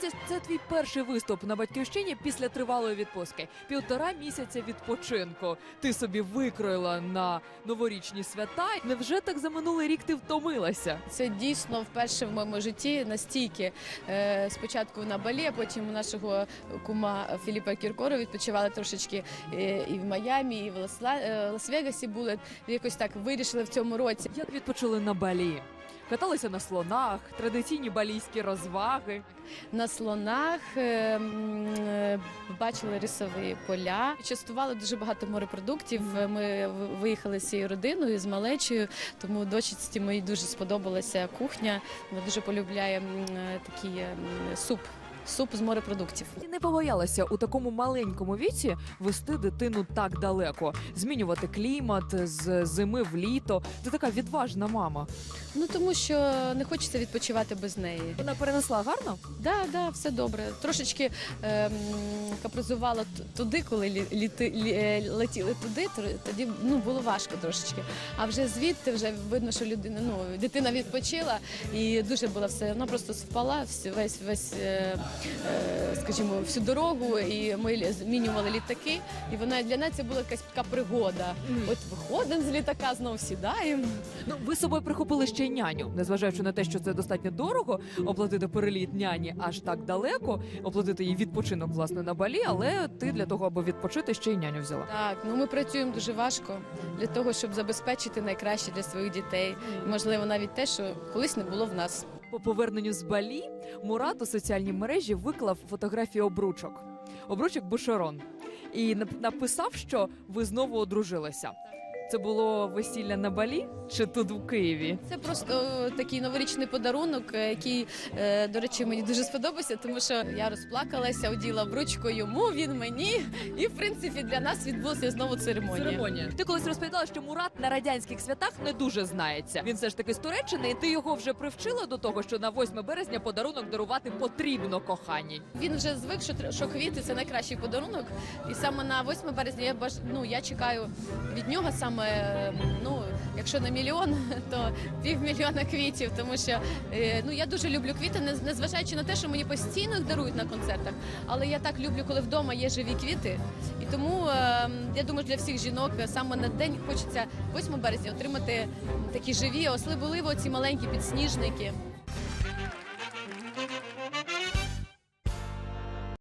Здається, це твій перший виступ на батьківщині після тривалої відпустки. Півтора місяця відпочинку. Ти собі викроїла на новорічні свята. Невже так за минулий рік ти втомилася? Це дійсно вперше в моєму житті настільки. Е, спочатку на Балі, а потім у нашого кума Філіпа Кіркорова відпочивали трошечки е, і в Майамі, і в е, Лас-Вегасі були. Якось так вирішили в цьому році. Як відпочили на Балі? Каталися на слонах, традиційні балійські розваги. На слонах е, е, бачили рисові поля, частували дуже багато морепродуктів. Ми виїхали з цією родиною з малечею, тому дочці моїй дуже сподобалася кухня. Вона дуже полюбляє е, такий суп. Суп з морепродуктів. Ти не побоялася у такому маленькому віці вести дитину так далеко, змінювати клімат з зими в літо. Ти така відважна мама. Ну тому що не хочеться відпочивати без неї. Вона перенесла гарно? Да, да, все добре. Трошечки ем, капризувала туди, коли лі- літи, лі- е, летіли туди, тр- тоді ну було важко трошечки. А вже звідти вже видно, що людина, ну дитина відпочила і дуже була все. Вона просто спала всю- весь весь, е, скажімо, всю дорогу. І ми змінювали літаки. І вона для нас це була якась така пригода. От виходимо з літака, знову сідаємо. Ну, ви з собою прихопили ще й няню, незважаючи на те, що це достатньо дорого оплатити переліт няні аж так далеко, оплатити їй відпочинок власне на балі, але ти для того, аби відпочити, ще й няню взяла. Так, ну ми працюємо дуже важко для того, щоб забезпечити найкраще для своїх дітей. Можливо, навіть те, що колись не було в нас. По поверненню з Балі Мурат у соціальній мережі виклав фотографії обручок. Обручок Бушерон. І нап- написав, що ви знову одружилися. Це було весілля на Балі чи тут в Києві? Це просто е, такий новорічний подарунок, е, який, е, до речі, мені дуже сподобався, тому що я розплакалася, оділа бручку йому, він мені, і в принципі для нас відбулася знову церемонія. Ти колись розповідала, що Мурат на радянських святах не дуже знається. Він все ж таки з Туреччини, і ти його вже привчила до того, що на 8 березня подарунок дарувати потрібно коханій. Він вже звик, що, що квіти це найкращий подарунок. І саме на 8 березня я баж... ну, я чекаю від нього саме, ну, якщо на мільйон, то півмільйона квітів. Тому що е, ну, я дуже люблю квіти, не- незважаючи на те, що мені постійно їх дарують на концертах. Але я так люблю, коли вдома є живі квіти. І тому е, я думаю, для всіх жінок саме на день хочеться 8 березня отримати такі живі, особливо ці маленькі підсніжники.